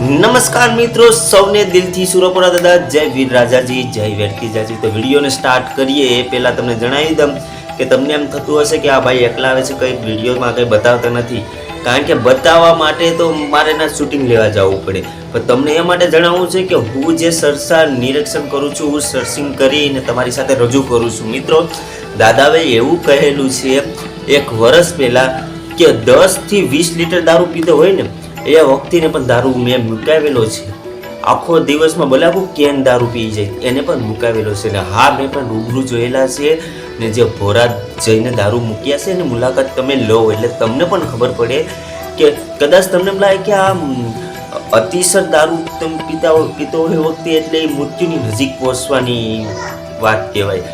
નમસ્કાર મિત્રો, સૌને દિલથી સુરપુરા દાદા, જય વીર રાજાજી, જય વેરકીજાજી તો વિડીયોને સ્ટાર્ટ કરીએ. એ પહેલાં તમને જણાવી દઉં કે તમને એમ થતું હશે કે આ ભાઈ એકલા આવે છે કંઈ વિડીયોમાં કંઈ બતાવતા નથી. કારણ કે બતાવવા માટે તો મારે એના શૂટિંગ લેવા જવું પડે. પણ તમને એ માટે જણાવવું છે કે હું જે સરસાર નિરીક્ષણ કરું છું, હું સર્ચિંગ કરીને તમારી સાથે રજૂ કરું છું. મિત્રો, દાદાએ એવું કહેલું છે, એક વર્ષ પહેલાં કે દસથી વીસ લીટર દારૂ પીધો હોય ને એ વખતે પણ દારૂ મેં મુકાવેલો છે. આખો દિવસમાં ભલે કેમ દારૂ પી જાય, એને પણ મુકાવેલો છે ને હા, મેં પણ રૂબરૂ જોયેલા છે ને જે ભોરા જઈને દારૂ મૂક્યા છે ને મુલાકાત તમે લો એટલે તમને પણ ખબર પડે કે કદાચ તમને એમ લાગે કે આ અતિશય દારૂ તમે પીતા પીતો હોય વખતે એટલે એ મૃત્યુની નજીક પહોંચવાની વાત કહેવાય.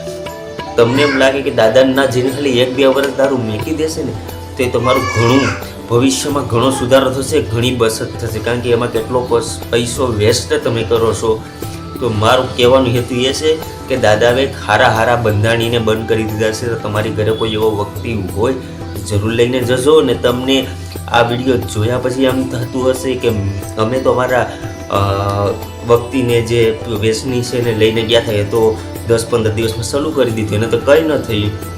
તમને એમ લાગે કે દાદા ના જઈને ખાલી એક બે વર્ષ દારૂ મેકી દેશે ને, તો તમારું ઘણું ભવિષ્યમાં ઘણો સુધારો થશે, ઘણી બચત થશે. કારણ કે એમાં કેટલો પસ- વેસ્ટ તમે કરો છો. તો મારું કહેવાનું હેતુ એ છે કે દાદાએ હારા હારા બંધાણીને બંધ કરી દીધા છે. તો તમારી ઘરે કોઈ એવો વ્યક્તિ હોય, જરૂર લઈને જજો ને તમને આ વીડિયો જોયા પછી એમ થતું હશે કે અમે તો અમારા વ્યક્તિને જે વેસની છે ને લઈને ગયા થાય તો દસ પંદર દિવસમાં સલું કરી દીધું. એને તો કંઈ ન થયું.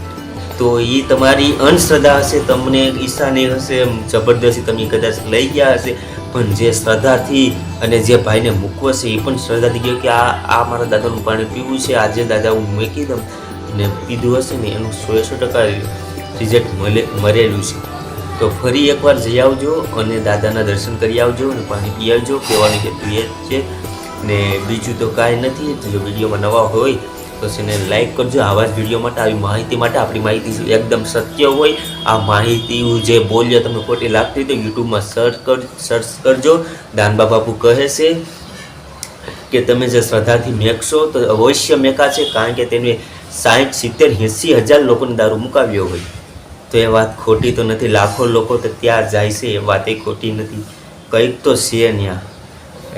તો એ તમારી અંધશ્રદ્ધા હશે, તમને નહીં હશે જબરદસ્તી તમે કદાચ લઈ ગયા હશે. પણ જે શ્રદ્ધાથી અને જે ભાઈને મૂકવો છે એ પણ શ્રદ્ધાથી ગયો કે આ આ મારા દાદાનું પાણી પીવું છે, આજે દાદા હું મૂકી દઉં. અને પીધું હશે ને, એનું સો સો ટકા રિઝલ્ટ મળે મળેલું છે. તો ફરી એકવાર જઈ આવજો અને દાદાના દર્શન કરી આવજો અને પાણી પી આવજો. કહેવાની હેતુ એ છે. ને બીજું તો કાંઈ નથી, જો વિડીયોમાં નવા હોય તો છે લાઇક કરજો. આવા જ વીડિયો માટે, આવી માહિતી માટે આપણી માહિતી એકદમ સત્ય હોય, આ માહિતી જે બોલ્યો તમને ખોટી લાગતી તો યુટ્યુબમાં સર્ચ કર સર્ચ કરજો. દાનબા બાપુ કહે છે કે તમે જે શ્રદ્ધાથી મેકશો તો અવશ્ય મેકાશે કારણ કે તેને સાઠ સિત્તેર, એંસી હજાર લોકોને દારૂ મુકાવ્યો હોય. તો એ વાત ખોટી તો નથી. લાખો લોકો તો ત્યાં જાય છે, એ વાત એ ખોટી નથી. કંઈક તો છે ત્યાં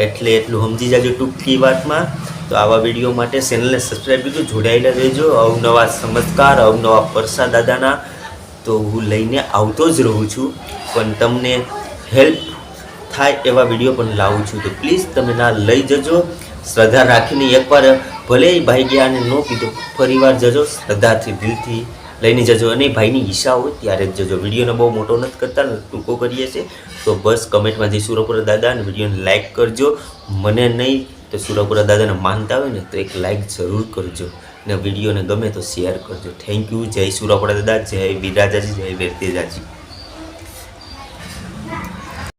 એટલે એટલું સમજી જાજો ટૂંકી વાતમાં. તો આવા વીડિયો માટે ચેનલને સબસ્ક્રાઈબ કરજો જોડાયેલા રહેજો. અવનવા ચમત્કાર અવનવા પરસા દાદાના તો હું લઈને આવતો જ રહું છું. પણ તમને હેલ્પ થાય એવા વીડિયો પણ લાવું છું. તો પ્લીઝ તમે ના લઈ જજો. શ્રદ્ધા રાખીને એકવાર ભલે ભાઈ ગયા અને ન કીધું, ફરીવાર જજો, શ્રદ્ધાથી દિલથી લઈને જજો. અને ભાઈની ઈચ્છા હોય ત્યારે જ જજો. વિડીયોને બહુ મોટો નથી કરતા, ટૂંકો કરીએ છીએ. તો બસ કમેન્ટમાં જઈશું રોપર દાદા અને વિડીયોને લાઇક કરજો. મને નહીં તો સુરાપુરા દાદાને માનતા હોય ને તો એક લાઇક જરૂર કરજો ને વિડીયોને ગમે તો શેર કરજો. થેન્ક યુ જય સુરાપુરા દાદા, જય વિરાજાજી જય વેરતેજાજી.